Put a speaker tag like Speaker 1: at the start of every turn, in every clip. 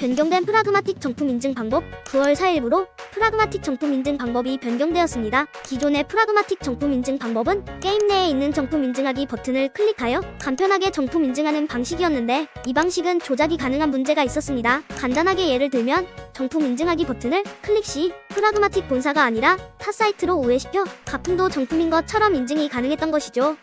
Speaker 1: 변경된 프라그마틱 정품 인증 방법 9월 4일부로 프라그마틱 정품 인증 방법이 변경되었습니다. 기존의 프라그마틱 정품 인증 방법은 게임 내에 있는 정품 인증하기 버튼을 클릭하여 간편하게 정품 인증하는 방식이었는데 이 방식은 조작이 가능한 문제가 있었습니다. 간단하게 예를 들면 정품 인증하기 버튼을 클릭 시 프라그마틱 본사가 아니라 타 사이트로 오해시켜 가품도 정품인 것처럼 인증이 가능했던 것이죠.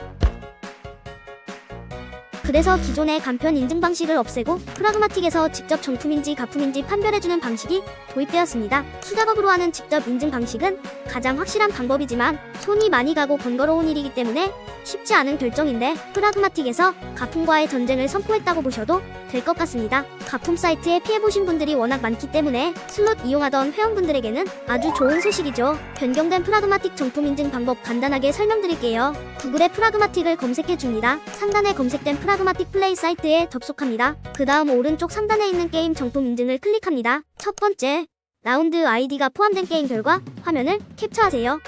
Speaker 1: 그래서 기존의 간편 인증 방식을 없애고 프라그마틱에서 직접 정품인지 가품인지 판별해주는 방식이 도입되었습니다. 수작업으로 하는 직접 인증 방식은 가장 확실한 방법이지만 손이 많이 가고 번거로운 일이기 때문에 쉽지 않은 결정인데 프라그마틱에서 가품과의 전쟁을 선포했다고 보셔도 될 것 같습니다. 가품 사이트에 피해보신 분들이 워낙 많기 때문에 슬롯 이용하던 회원분들에게는 아주 좋은 소식이죠. 변경된 프라그마틱 정품 인증 방법 간단하게 설명드릴게요. 구글에 프라그마틱을 검색해 줍니다. 상단에 검색된 프라그마틱 플레이 사이트에 접속합니다. 그 다음 오른쪽 상단에 있는 게임 정품 인증을 클릭합니다. 첫 번째, 라운드 아이디가 포함된 게임 결과 화면을 캡처하세요.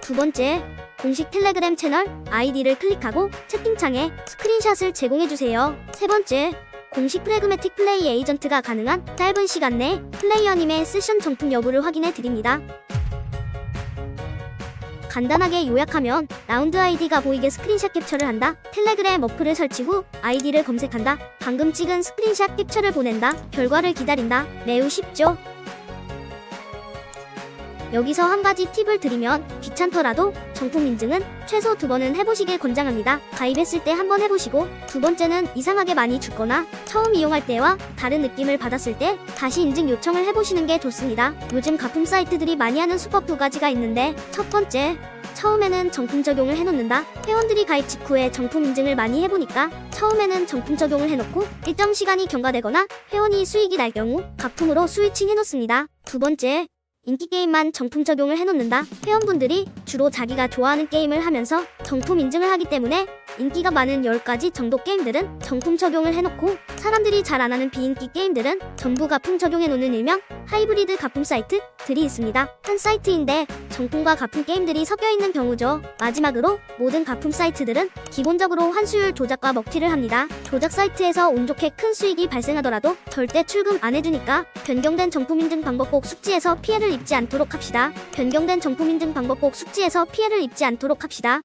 Speaker 1: 두 번째, 공식 텔레그램 채널 아이디를 클릭하고 채팅창에 스크린샷을 제공해주세요. 세 번째, 공식 프레그매틱 플레이 에이전트가 가능한 짧은 시간 내 플레이어님의 세션 정품 여부를 확인해 드립니다. 간단하게 요약하면 라운드 아이디가 보이게 스크린샷 캡처를 한다. 텔레그램 어플을 설치 후 아이디를 검색한다. 방금 찍은 스크린샷 캡처를 보낸다. 결과를 기다린다. 매우 쉽죠? 여기서 한 가지 팁을 드리면 귀찮더라도 정품 인증은 최소 두 번은 해보시길 권장합니다. 가입했을 때 한 번 해보시고 두 번째는 이상하게 많이 죽거나 처음 이용할 때와 다른 느낌을 받았을 때 다시 인증 요청을 해보시는 게 좋습니다. 요즘 가품 사이트들이 많이 하는 수법 두 가지가 있는데 첫 번째 처음에는 정품 적용을 해놓는다. 회원들이 가입 직후에 정품 인증을 많이 해보니까 처음에는 정품 적용을 해놓고 일정 시간이 경과되거나 회원이 수익이 날 경우 가품으로 스위칭 해놓습니다. 두 번째 인기 게임만 정품 적용을 해놓는다. 회원분들이 주로 자기가 좋아하는 게임을 하면서 정품 인증을 하기 때문에 인기가 많은 10가지 정도 게임들은 정품 적용을 해놓고 사람들이 잘 안 하는 비인기 게임들은 전부 가품 적용해놓는 일명 하이브리드 가품 사이트들이 있습니다. 한 사이트인데 정품과 가품 게임들이 섞여 있는 경우죠. 마지막으로 모든 가품 사이트들은 기본적으로 환수율 조작과 먹튀를 합니다. 조작 사이트에서 운 좋게 큰 수익이 발생하더라도 절대 출금 안 해주니까 변경된 정품 인증 방법 꼭 숙지해서 피해를 입지 않도록 합시다. 변경된 정품 인증 방법 꼭 숙지해서 피해를 입지 않도록 합시다.